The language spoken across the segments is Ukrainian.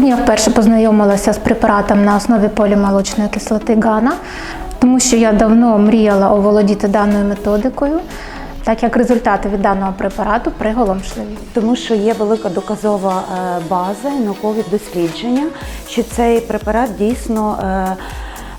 я вперше познайомилася з препаратом на основі полімолочної кислоти ГАНА, тому що я давно мріяла оволодіти даною методикою, так як результати від даного препарату приголомшливі. Тому що є велика доказова е, база і наукові дослідження, що цей препарат дійсно е,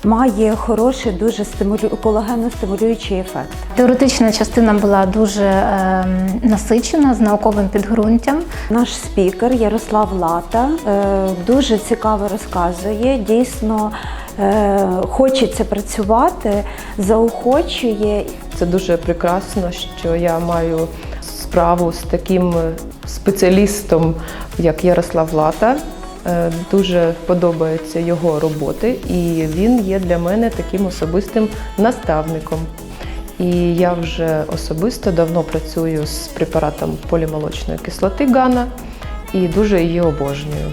має хороший, дуже стимулю... колагенно-стимулюючий ефект. Теоретична частина була дуже ем, насичена з науковим підґрунтям. Наш спікер Ярослав Лата е, дуже цікаво розказує. Дійсно е, хочеться працювати, заохочує. Це дуже прекрасно, що я маю справу з таким спеціалістом, як Ярослав Лата. Е, Дуже подобаються його роботи, і він є для мене таким особистим наставником. І я вже особисто давно працюю з препаратом полімолочної кислоти Гана і дуже її обожнюю.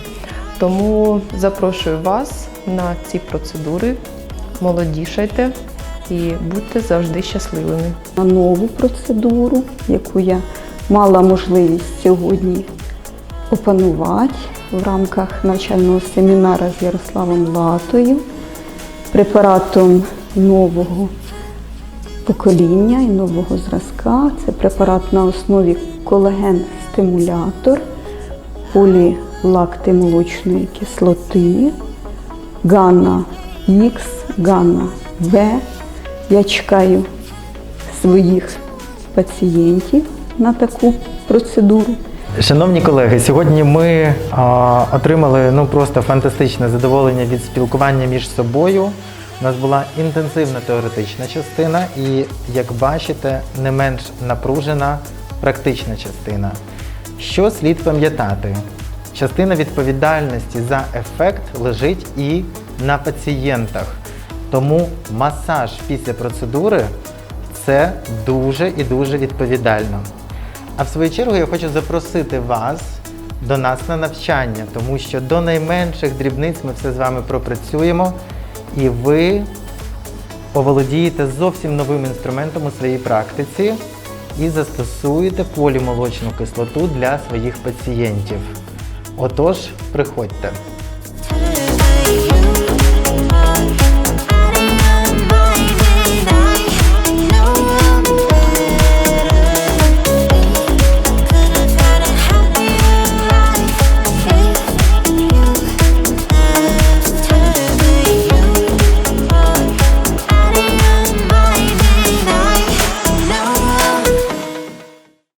Тому запрошую вас на ці процедури, молодішайте і будьте завжди щасливими. на нову процедуру, яку я мала можливість сьогодні опанувати в рамках навчального семінару з Ярославом Латою, препаратом нового покоління і нового зразка. Це препарат на основі колаген-стимулятор, полілактимолочної кислоти, Ганна Х, Ганна В. Я чекаю своїх пацієнтів на таку процедуру. Шановні колеги, сьогодні ми а, отримали ну просто фантастичне задоволення від спілкування між собою. У нас була інтенсивна теоретична частина і, як бачите, не менш напружена практична частина. Що слід пам'ятати? Частина відповідальності за ефект лежить і на пацієнтах. Тому масаж після процедури це дуже і дуже відповідально. А в свою чергу я хочу запросити вас до нас на навчання, тому що до найменших дрібниць ми все з вами пропрацюємо, і ви оволодієте зовсім новим інструментом у своїй практиці і застосуєте полімолочну кислоту для своїх пацієнтів. Отож, приходьте.